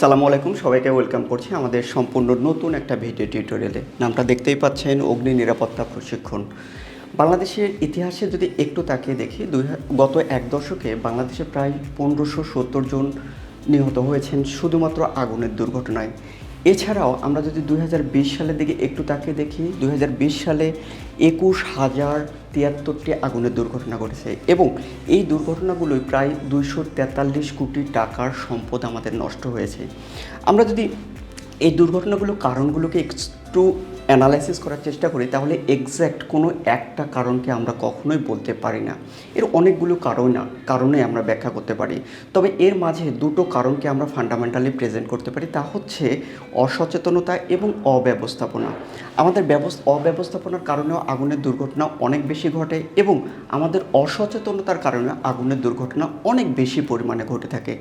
সালামু আলাইকুম, সবাইকে ওয়েলকাম করছি আমাদের সম্পূর্ণ নতুন একটা ভিডিও টিউটোরিয়ালে নামটা দেখতেই পাচ্ছেন, অগ্নি নিরাপত্তা প্রশিক্ষণ। বাংলাদেশের ইতিহাসে যদি একটু তাকিয়ে দেখি, দুই গত এক দশকে বাংলাদেশে প্রায় পনেরোশো সত্তর জন নিহত হয়েছেন শুধুমাত্র আগুনের দুর্ঘটনায়। এছাড়াও আমরা যদি দু হাজার বিশ সালের দিকে একটু তাকে দেখি দু হাজার বিশ সালে একুশ হাজার তিয়াত্তরটি আগুনের দুর্ঘটনা ঘটেছে এবং এই দুর্ঘটনাগুলোই প্রায় দুইশো তেতাল্লিশ কোটি টাকার সম্পদ আমাদের নষ্ট হয়েছে। আমরা যদি এই দুর্ঘটনাগুলোর কারণগুলোকে একটু অ্যানালাইসিস করার চেষ্টা করি, তাহলে এক্স্যাক্ট কোনো একটা কারণকে আমরা কখনোই বলতে পারি না। এর অনেকগুলো কারণ, কারণে আমরা ব্যাখ্যা করতে পারি। তবে এর মাঝে দুটো কারণকে আমরা ফান্ডামেন্টালি প্রেজেন্ট করতে পারি, তা হচ্ছে অসচেতনতা এবং অব্যবস্থাপনা। আমাদের ব্যবস্থা অব্যবস্থাপনার কারণেও আগুনের দুর্ঘটনা অনেক বেশি ঘটে এবং আমাদের অসচেতনতার কারণে আগুনের দুর্ঘটনা অনেক বেশি পরিমাণে ঘটে থাকে।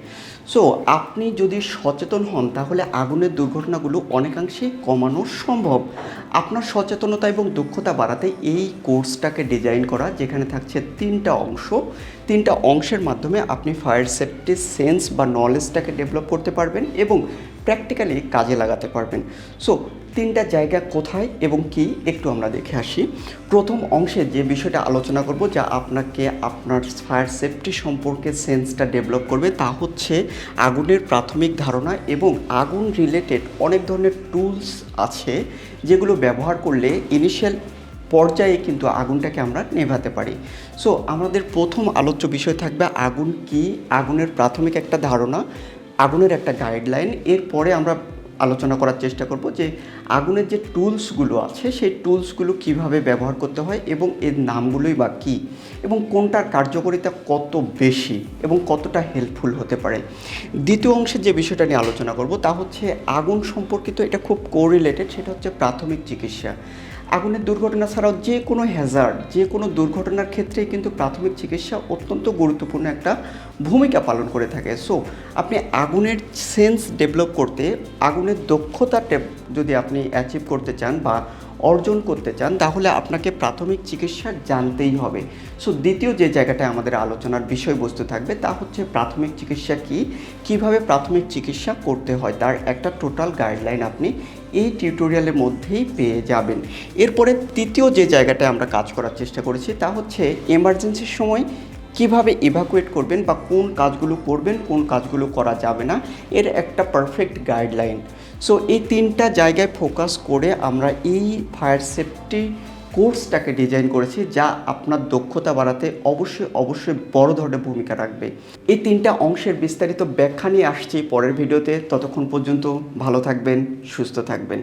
সো আপনি যদি সচেতন হন, তাহলে আগুনের দুর্ঘটনাগুলো অনেকাংশে কমানো সম্ভব। আপনার সচেতনতা এবং দক্ষতা বাড়াতে এই কোর্সটাকে ডিজাইন করা, যেখানে থাকছে তিনটা অংশ। তিনটা অংশের মাধ্যমে আপনি ফায়ার সেফটি সেন্স বা নলেজটাকে ডেভেলপ করতে পারবেন এবং প্র্যাকটিক্যালি কাজে লাগাতে পারবেন। সো তিনটা জায়গা কোথায় এবং কি একটু আমরা দেখে আসি। প্রথম অংশে যে বিষয়টা আলোচনা করব, যা আপনাকে আপনার ফায়ার সেফটি সম্পর্কে সেন্সটা ডেভেলপ করবে, তা হচ্ছে আগুনের প্রাথমিক ধারণা এবং আগুন রিলেটেড অনেক ধরনের টুলস আছে, যেগুলো ব্যবহার করলে ইনিশিয়াল পর্যায়ে কিন্তু আগুনটাকে আমরা নেভাতে পারি। সো আমাদের প্রথম আলোচ্য বিষয় থাকবে আগুন কি, আগুনের প্রাথমিক একটা ধারণা আগুনের একটা গাইডলাইন এরপরে আমরা আলোচনা করার চেষ্টা করব যে আগুনের যে টুলসগুলো আছে, সেই টুলসগুলো কীভাবে ব্যবহার করতে হয় এবং এর নামগুলোই বা কী এবং কোনটার কার্যকারিতা কত বেশি এবং কতটা হেল্পফুল হতে পারে। দ্বিতীয় অংশে যে বিষয়টা নিয়ে আলোচনা করব তা হচ্ছে আগুন সম্পর্কিত, এটা খুব কোরিলেটেড সেটা হচ্ছে প্রাথমিক চিকিৎসা। আগুনের দুর্ঘটনা ছাড়াও যে কোনো হ্যাজার্ড যে কোনো দুর্ঘটনার ক্ষেত্রেই কিন্তু প্রাথমিক চিকিৎসা অত্যন্ত গুরুত্বপূর্ণ একটা ভূমিকা পালন করে থাকে। সো আপনি আগুনের সেন্স ডেভেলপ করতে, আগুনের দক্ষতা যদি আপনি অ্যাচিভ করতে চান বা অর্জন করতে চান, তাহলে আপনাকে প্রাথমিক চিকিৎসা জানতেই হবে। সো দ্বিতীয় যে জায়গাটায় আমাদের আলোচনার বিষয়বস্তু থাকবে, তা হচ্ছে প্রাথমিক চিকিৎসা কি? কীভাবে প্রাথমিক চিকিৎসা করতে হয়? তার একটা টোটাল গাইডলাইন আপনি এই টিউটোরিয়ালের মধ্যেই পেয়ে যাবেন। এরপরে তৃতীয় যে জায়গাটায় আমরা কাজ করার চেষ্টা করেছি, তা হচ্ছে এমার্জেন্সির সময় কীভাবে ইভাকুয়েট করবেন বা কোন কাজগুলো করবেন, কোন কাজগুলো করা যাবে না, এর একটা পারফেক্ট গাইডলাইন সো এই তিনটা জায়গায় ফোকাস করে আমরা এই ফায়ার সেফটি কোর্সটাকে ডিজাইন করেছি যা আপনার দক্ষতা বাড়াতে অবশ্যই অবশ্যই বড় ধরনের ভূমিকা রাখবে। এই তিনটা অংশের বিস্তারিত ব্যাখ্যা নিয়ে আসছি পরের ভিডিওতে। ততক্ষণ পর্যন্ত ভালো থাকবেন, সুস্থ থাকবেন।